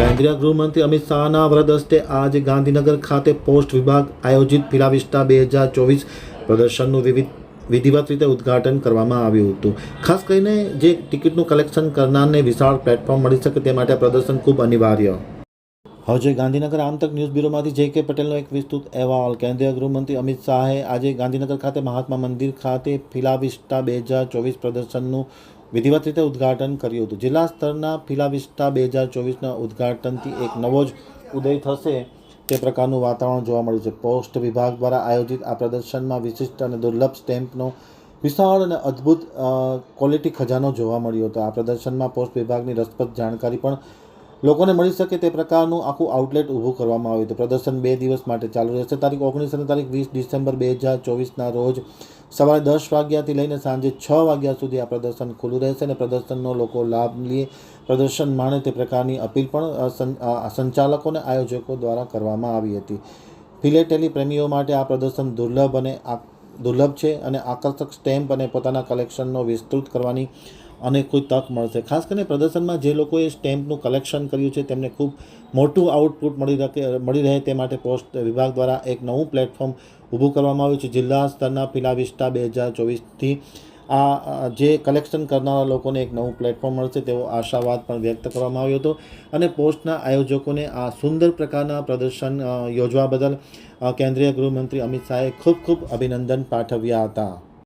કેન્દ્રીય ગૃહમંત્રી અમિત શાહના વરદ હસ્તે આજે ગાંધીનગર ખાતે પોસ્ટ વિભાગ આયોજિત ફિલાવિસ્ટા બે હજાર ચોવીસ પ્રદર્શનનું વિવિધ વિધિવત રીતે ઉદ્ઘાટન કરવામાં આવ્યું હતું. ખાસ કરીને જે ટિકિટનું કલેક્શન કરનારને વિશાળ પ્લેટફોર્મ મળી શકે તે માટે પ્રદર્શન ખૂબ અનિવાર્ય. હવે ગાંધીનગર આમતક ન્યૂઝ બ્યુરોમાંથી જે કે પટેલનો એક વિસ્તૃત અહેવાલ. કેન્દ્રીય ગૃહમંત્રી અમિત શાહે આજે ગાંધીનગર ખાતે મહાત્મા મંદિર ખાતે ફિલાવિસ્ટા બે હજાર ચોવીસ પ્રદર્શનનું વિધિવત રીતે ઉદ્ઘાટન કર્યું હતું. જિલ્લા સ્તરના ફિલાવિસ્ટા બે હજાર ચોવીસના ઉદ્ઘાટનથી એક નવો જ ઉદય થશે તે પ્રકારનું વાતાવરણ જોવા મળ્યું છે. પોસ્ટ વિભાગ દ્વારા આયોજિત આ પ્રદર્શનમાં વિશિષ્ટ અને દુર્લભ સ્ટેમ્પનો વિશાળ અને અદ્ભુત ક્વોલિટી ખજાનો જોવા મળ્યો હતો. આ પ્રદર્શનમાં પોસ્ટ વિભાગની રસપ્રદ જાણકારી પણ લોકોને મળી શકે તે પ્રકારનું આખું આઉટલેટ ઊભું કરવામાં આવ્યું હતું. પ્રદર્શન બે દિવસ માટે ચાલુ રહેશે. તારીખ ઓગણીસ અને તારીખ વીસ ડિસેમ્બર બે હજાર ચોવીસના રોજ સવારે દસ વાગ્યાથી લઈને સાંજે છ વાગ્યા સુધી આ પ્રદર્શન ખુલ્લું રહેશે અને પ્રદર્શનનો લોકો લાભ લે. પ્રદર્શન માણે તે પ્રકારની અપીલ પણ સંચાલકોને, આયોજકો દ્વારા કરવામાં આવી હતી. ફિલેટેલી પ્રેમીઓ માટે આ પ્રદર્શન દુર્લભ અને દુર્લભ છે અને આકર્ષક સ્ટેમ્પ અને પોતાના કલેક્શનનો વિસ્તૃત કરવાની અને કોઈ તક મળશે. ખાસ કરીને પ્રદર્શનમાં જે લોકોએ સ્ટેમ્પનું કલેક્શન કર્યું છે, તેમને ખૂબ મોટું આઉટપુટ મળી રહે મળી રહે તે માટે પોસ્ટ વિભાગ દ્વારા એક નવું પ્લેટફોર્મ ઊભું કરવામાં આવ્યું છે. જિલ્લા સ્તરના ફિલાવિસ્ટા બે હજાર ચોવીસથી આ જે કલેક્શન કરનારા લોકોને એક નવું પ્લેટફોર્મ મળશે તેવો આશાવાદ પણ વ્યક્ત કરવામાં આવ્યો હતો. અને પોસ્ટના આયોજકોને આ સુંદર પ્રકારના પ્રદર્શન યોજવા બદલ કેન્દ્રીય ગૃહમંત્રી અમિત શાહે ખૂબ ખૂબ અભિનંદન પાઠવ્યા હતા.